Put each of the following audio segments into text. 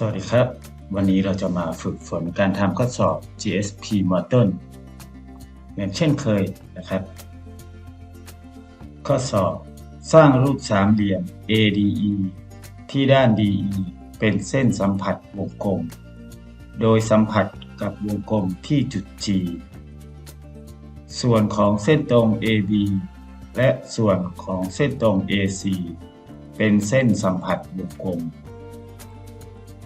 สวัสดีครับ วันนี้เราจะมาฝึกฝนการทำข้อสอบ GSP Model เหมือนเช่นเคยนะครับ ข้อสอบสร้างรูปสามเหลี่ยม ADE ที่ด้าน DE เป็นเส้นสัมผัสวงกลม โดยสัมผัสกับวงกลมที่จุด G ส่วนของเส้นตรง AB และส่วนของเส้นตรง AC เป็นเส้นสัมผัสวงกลม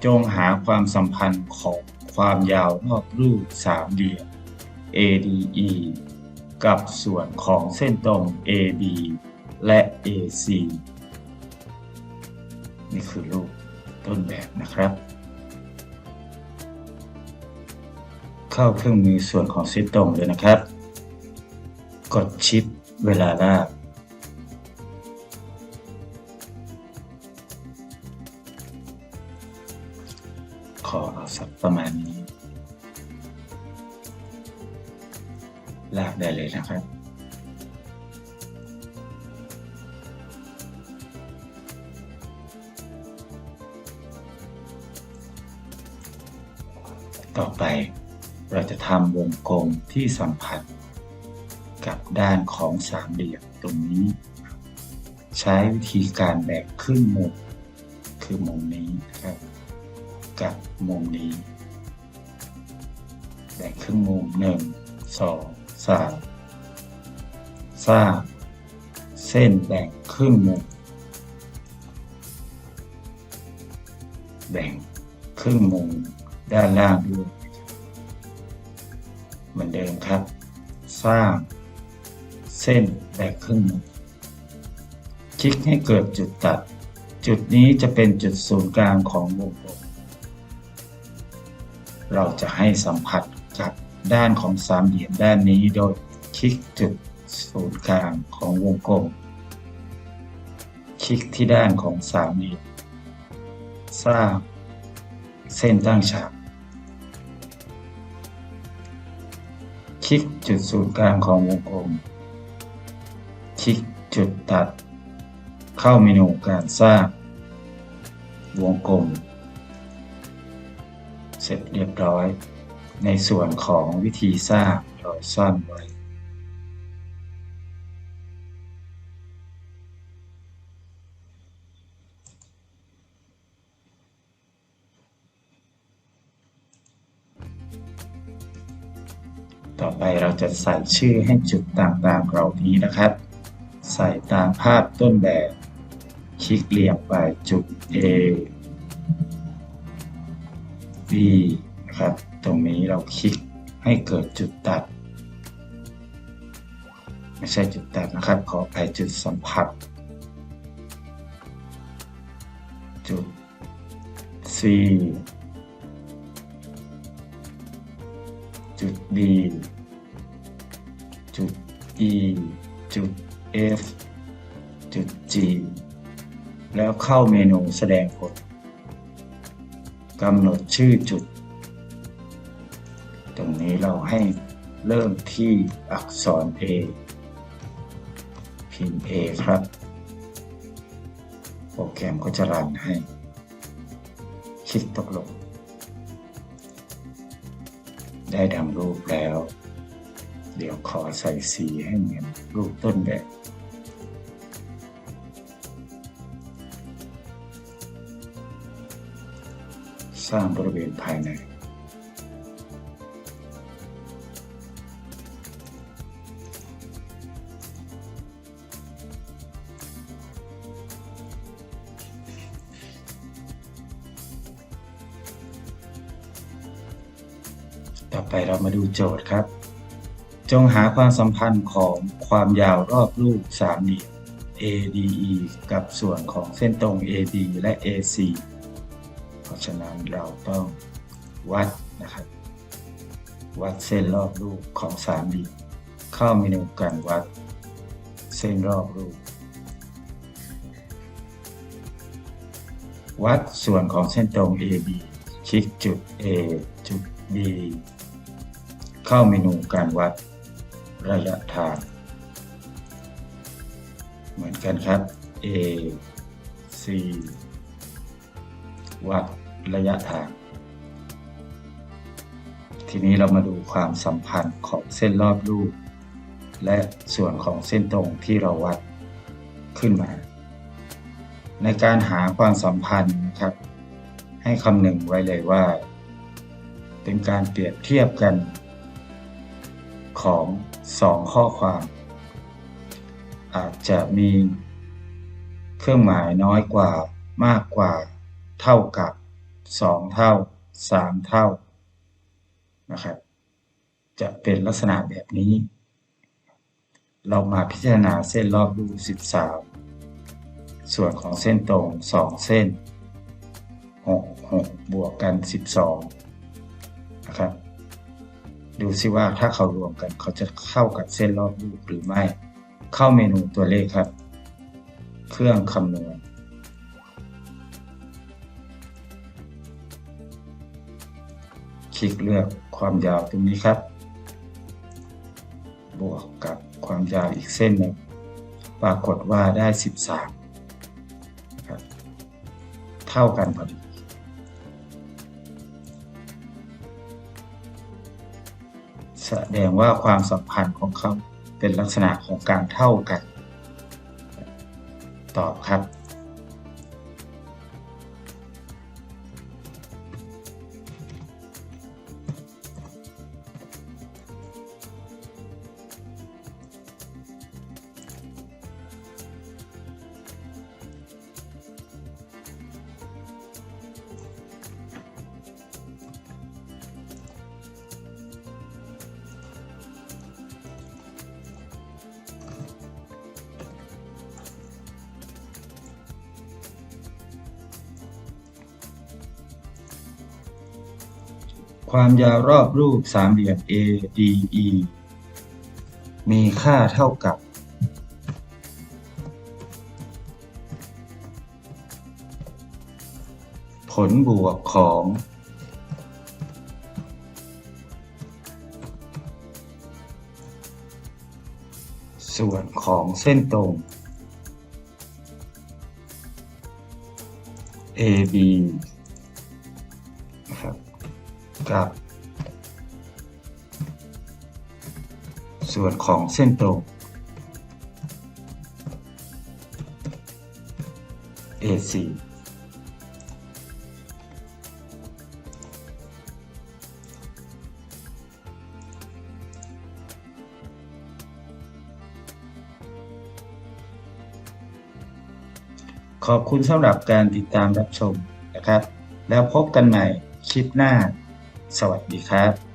จงหาความสัมพันธ์ของความยาวรอบรูปสามเหลี่ยม ADE กับส่วนของเส้นตรง AB และ AC นี่คือรูปต้นแบบนะครับ เข้าเครื่องมือส่วนของเส้นตรงเลยนะครับ กดชิปเวลาลาก สักประมาณนี้ ลากได้เลยนะครับ ต่อไปเราจะทำวงกลมที่สัมผัส กับด้านของสามเหลี่ยมตรงนี้ ใช้วิธีการแบ่งครึ่งมุมคือมุมนี้นะครับ กับมุมนี้ แบ่งครึ่งมุมหนึ่งสองสามสร้างเส้นแบ่งครึ่งมุม แบ่งครึ่งมุมด้านล่างด้วยเหมือนเดิมครับ สร้างเส้นแบ่งครึ่งมุมคลิกให้เกิดจุดตัด จุดนี้จะเป็นจุดศูนย์กลางของวงกลม เราจะให้สัมผัสกับด้านของสามเหลี่ยมด้านนี้โดยคลิกจุดศูนย์กลางของวงกลม คลิกที่ด้านของสามเหลี่ยมสร้างเส้นตั้งฉาก คลิกจุดศูนย์กลางของวงกลม คลิกจุดตัด เข้าเมนูการสร้าง วงกลม เสร็จเรียบร้อย ในส่วนของวิธีสร้างเราซ่อนไว้ต่อไปเราจะใส่ชื่อให้จุดต่างๆเหล่านี้นะครับ ใส่ตามภาพต้นแบบ คลิกเรียงไปจุด A B นะครับ ตรงนี้เราคลิกให้เกิดจุดตัด ไม่ใช่จุดตัดนะครับ ขอไปจุดสัมผัส จุด C จุด D จุด E จุด F จุด G แล้วเข้าเมนูแสดงผล กำหนดชื่อจุด ตรงนี้เราให้เริ่มที่อักษร A พิมพ์ A ครับ โปรแกรมก็จะรันให้ คลิกตกลง ได้ดังรูปแล้ว เดี๋ยวขอใส่สีให้เหมือนรูปต้นแบบ ร้างบริเวณภายใน ต่อไปเรามาดูโจทย์ครับ จงหาความสัมพันธ์ของความยาวรอบรูปสามเหลี่ยม ADE กับส่วนของเส้นตรง AD และ AC เพราะฉะนั้นเราต้องวัดนะครับ วัดเส้นรอบรูปของสามเหลี่ยมเข้าเมนูการวัดเส้นรอบรูป วัดส่วนของเส้นตรง AB คลิกจุด A จุด B เข้าเมนูการวัดระยะทาง เหมือนกันครับ A C วัดระยะทาง ทีนี้เรามาดูความสัมพันธ์ของเส้นรอบรูป และส่วนของเส้นตรงที่เราวัดขึ้นมา ในการหาความสัมพันธ์นะครับ ให้คำหนึ่งไว้เลยว่า เป็นการเปรียบเทียบกัน ของสองข้อความ อาจจะมีเครื่องหมายน้อยกว่ามากกว่า เท่ากับสองเท่าสามเท่านะครับ จะเป็นลักษณะแบบนี้ เรามาพิจารณาเส้นรอบรู13 ส่วนของเส้นตรง 2 เส้น 6 6 บวกกัน 12 นะครับ ดูซิว่าถ้าเขารวมกันเขาจะเข้ากับเส้นรอบรูปหรือไม่ เข้าเมนูตัวเลขครับ เครื่องคำนวณ ลิกเลือกความยาวตรงนี้ครับ บวกกับความยาวอีกเส้นหนึ่งปรากฏว่าได้ 13ครับเท่ากันพอดีแสดงว่าความสัมพันธ์ของเขาเป็นลักษณะของการเท่ากัน ตอบครับ ความยาวรอบรูปสามเหลี่ยม ADE มีค่าเท่ากับ ผลบวกของ ส่วนของเส้นตรง AB นะครับ กับ ส่วนของเส้นตรง AC ขอบคุณสำหรับการติดตามรับชมนะครับ แล้วพบกันใหม่คลิปหน้า สวัสดีครับ